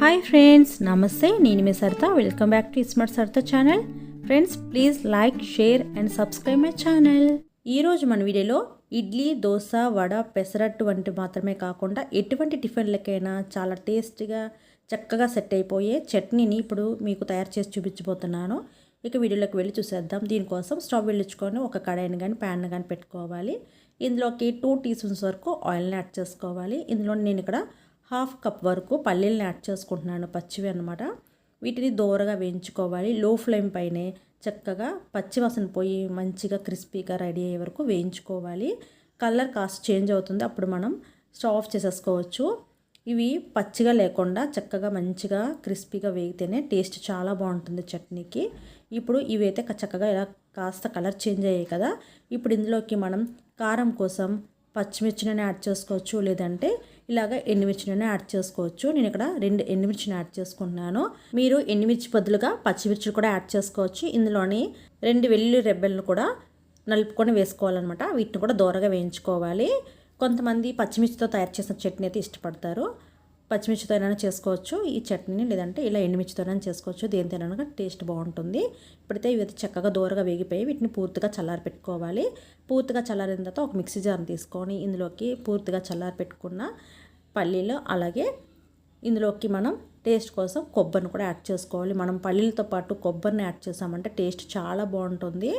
Hi friends నమస్తే నేను మీ Saritha. Welcome back to smart Saritha channel friends please like share and subscribe my channel ఈరోజు మన వీడియోలో ఇడ్లీ దోశ వడ పెసరట్టు వంటి మాత్రమే కాకుండా ఎటువంటి టిఫిన్లకైనా చాలా టేస్టీగా చక్కగా సెట్ అయిపోయే చట్నీని ఇప్పుడు మీకు తయారు చేసి చూపించబోతున్నాను. ఇక వీడియోలోకి వెళ్ళి చూసేద్దాం. దీనికోసం స్టవ్ వెళ్ళించుకొని ఒక కడాయిని కానీ ప్యాన్ను కానీ పెట్టుకోవాలి. ఇందులోకి టూ టీ స్పూన్స్ వరకు ఆయిల్ని యాడ్ చేసుకోవాలి. ఇందులో నేను ఇక్కడ హాఫ్ కప్ వరకు పల్లీలను యాడ్ చేసుకుంటున్నాను పచ్చివి అనమాట వీటిని దోరగా వేయించుకోవాలి. లో ఫ్లేమ్ పైనే చక్కగా పచ్చివాసన పోయి మంచిగా క్రిస్పీగా రెడీ అయ్యే వరకు వేయించుకోవాలి. కలర్ కాస్త చేంజ్ అవుతుంది. అప్పుడు మనం స్టవ్ ఆఫ్ చేసేసుకోవచ్చు. ఇవి పచ్చిగా లేకుండా చక్కగా మంచిగా క్రిస్పీగా వేగితేనే టేస్ట్ చాలా బాగుంటుంది చట్నీకి. ఇప్పుడు ఇవైతే చక్కగా ఇలా కాస్త కలర్ చేంజ్ అయ్యాయి కదా. ఇప్పుడు ఇందులోకి మనం కారం కోసం పచ్చిమిర్చిని యాడ్ చేసుకోవచ్చు. లేదంటే ఇలాగ ఎండుమిర్చిని యాడ్ చేసుకోవచ్చు. నేను ఇక్కడ రెండు ఎండుమిర్చిని యాడ్ చేసుకుంటున్నాను. మీరు ఎండుమిర్చి బదులుగా పచ్చిమిర్చి కూడా యాడ్ చేసుకోవచ్చు. ఇందులోని రెండు వెల్లుల్లి రెబ్బెలను కూడా నలుపుకొని వేసుకోవాలన్నమాట. వీటిని కూడా దూరగా వేయించుకోవాలి. కొంతమంది పచ్చిమిర్చితో తయారు చేసిన చట్నీ అయితే ఇష్టపడతారు. పచ్చిమిర్చితో అయినా చేసుకోవచ్చు. ఈ చట్నీని లేదంటే ఇలా ఎండుమిర్చితోనైనా చేసుకోవచ్చు. దేనితోనైనా టేస్ట్ బాగుంటుంది. ఇప్పుడైతే ఇవి చక్కగా దూరగా వేగిపోయి వీటిని పూర్తిగా చల్లారి పెట్టుకోవాలి పూర్తిగా చల్లారిన తర్వాత ఒక మిక్సీ జార్ని తీసుకొని ఇందులోకి పూర్తిగా చల్లారి పెట్టుకున్న పల్లీలు అలాగే ఇందులోకి మనం టేస్ట్ కోసం కొబ్బరిని కూడా యాడ్ చేసుకోవాలి. మనం పల్లీలతో పాటు కొబ్బరిని యాడ్ చేసామంటే టేస్ట్ చాలా బాగుంటుంది.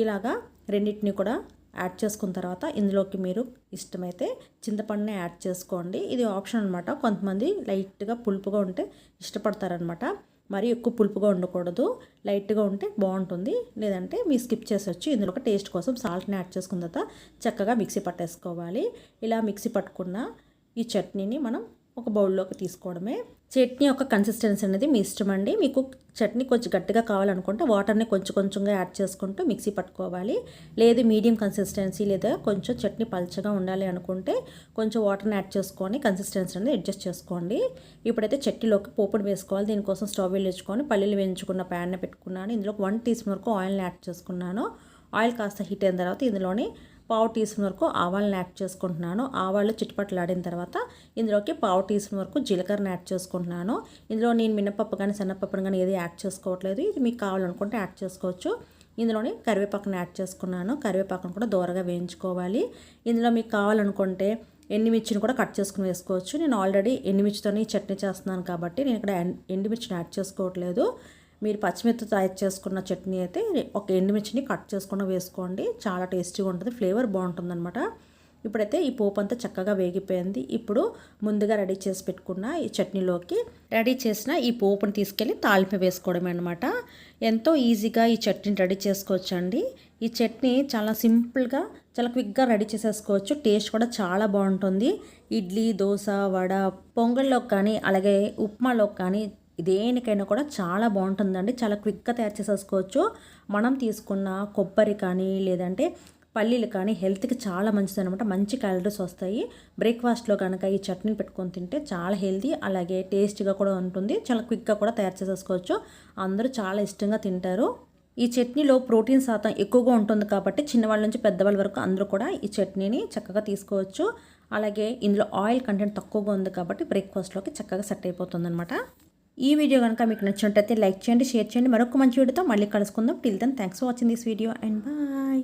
ఇలాగా రెండింటిని కూడా యాడ్ చేసుకున్న తర్వాత ఇందులోకి మీరు ఇష్టమైతే చింతపండుని యాడ్ చేసుకోండి. ఇది ఆప్షన్ అనమాట కొంతమంది లైట్గా పులుపుగా ఉంటే ఇష్టపడతారనమాట మరి ఎక్కువ పులుపుగా ఉండకూడదు. లైట్గా ఉంటే బాగుంటుంది. లేదంటే మీరు స్కిప్ చేసొచ్చు ఇందులో ఒక టేస్ట్ కోసం సాల్ట్ని యాడ్ చేసుకున్న తర్వాత చక్కగా మిక్సీ పట్టేసుకోవాలి. ఇలా మిక్సీ పట్టుకున్న ఈ చట్నీని మనం ఒక బౌల్లోకి తీసుకోవడమే. చట్నీ యొక్క కన్సిస్టెన్సీ అనేది మీ ఇష్టం అండి. మీకు చట్నీ కొంచెం గట్టిగా కావాలనుకుంటే వాటర్ని కొంచెం కొంచెంగా యాడ్ చేసుకుంటూ మిక్సీ పట్టుకోవాలి. లేదు మీడియం కన్సిస్టెన్సీ లేదా కొంచెం చట్నీ పల్చగా ఉండాలి అనుకుంటే కొంచెం వాటర్ని యాడ్ చేసుకొని కన్సిస్టెన్సీ అనేది అడ్జస్ట్ చేసుకోండి. ఇప్పుడైతే చట్నీలోకి పోపుడు వేసుకోవాలి. దీనికోసం స్టవ్ వెళ్ళించుకొని పల్లీలు వేయించుకున్న ప్యాన్ పెట్టుకున్నాను. ఇందులో వన్ టీ స్పూన్ వరకు ఆయిల్ని యాడ్ చేసుకున్నాను. ఆయిల్ కాస్త హీట్ అయిన తర్వాత ఇందులోని పావు టీ స్పూన్ వరకు ఆవాలను యాడ్ చేసుకుంటున్నాను. ఆవాళ్ళు చిట్టుపట్లు తర్వాత ఇందులోకి పావు టీ స్పూన్ వరకు జీలకర్రను యాడ్ చేసుకుంటున్నాను. ఇందులో నేను మినపప్పు కానీ సన్నపప్పును కానీ ఏది యాడ్ చేసుకోవట్లేదు. ఇది మీకు కావాలనుకుంటే యాడ్ చేసుకోవచ్చు. ఇందులోనే కరివేపాకును యాడ్ చేసుకున్నాను. కరివేపాకును కూడా దూరగా వేయించుకోవాలి. ఇందులో మీకు కావాలనుకుంటే ఎండుమిర్చిని కూడా కట్ చేసుకుని వేసుకోవచ్చు. నేను ఆల్రెడీ ఎండుమిర్చితోనే చట్నీ చేస్తున్నాను కాబట్టి నేను ఇక్కడ ఎండుమిర్చిని యాడ్ చేసుకోవట్లేదు. మీరు పచ్చిమిర్చి తయారు చేసుకున్న చట్నీ అయితే ఒక ఎండుమిర్చిని కట్ చేసుకుని వేసుకోండి. చాలా టేస్టీగా ఉంటుంది ఫ్లేవర్ బాగుంటుందన్నమాట. ఇప్పుడైతే ఈ పోపు అంతా చక్కగా వేగిపోయింది. ఇప్పుడు ముందుగా రెడీ చేసి పెట్టుకున్న ఈ చట్నీలోకి రెడీ చేసిన ఈ పోపుని తీసుకెళ్ళి తాలింపు వేసుకోవడమే అనమాట ఎంతో ఈజీగా ఈ చట్నీని రెడీ చేసుకోవచ్చండి. ఈ చట్నీ చాలా సింపుల్గా చాలా క్విక్గా రెడీ చేసేసుకోవచ్చు. టేస్ట్ కూడా చాలా బాగుంటుంది. ఇడ్లీ దోశ వడ పొంగల్లోకి కానీ అలాగే ఉప్మాలోకి కానీ దేనికైనా కూడా చాలా బాగుంటుందండి. చాలా క్విక్గా తయారు చేసేసుకోవచ్చు. మనం తీసుకున్న కొబ్బరి కానీ లేదంటే పల్లీలు కానీ హెల్త్కి చాలా మంచిది అనమాట మంచి క్యాలరీస్ వస్తాయి. బ్రేక్ఫాస్ట్లో కనుక ఈ చట్నీ పెట్టుకొని తింటే చాలా హెల్తీ అలాగే టేస్ట్గా కూడా ఉంటుంది. చాలా క్విక్గా కూడా తయారు చేసేసుకోవచ్చు. అందరూ చాలా ఇష్టంగా తింటారు. ఈ చట్నీలో ప్రోటీన్ శాతం ఎక్కువగా ఉంటుంది కాబట్టి చిన్నవాళ్ళ నుంచి పెద్దవాళ్ళ వరకు అందరూ కూడా ఈ చట్నీని చక్కగా తీసుకోవచ్చు. అలాగే ఇందులో ఆయిల్ కంటెంట్ తక్కువగా ఉంది కాబట్టి బ్రేక్ఫాస్ట్లోకి చక్కగా సెట్ అయిపోతుంది అనమాట ఈ వీడియో కనుక మీకు నచ్చినట్టయితే లైక్ చేయండి షేర్ చేయండి. మరొక మంచి వీడియోతో మళ్ళీ కలుసుకుందాం. Till then thanks for watching this video and bye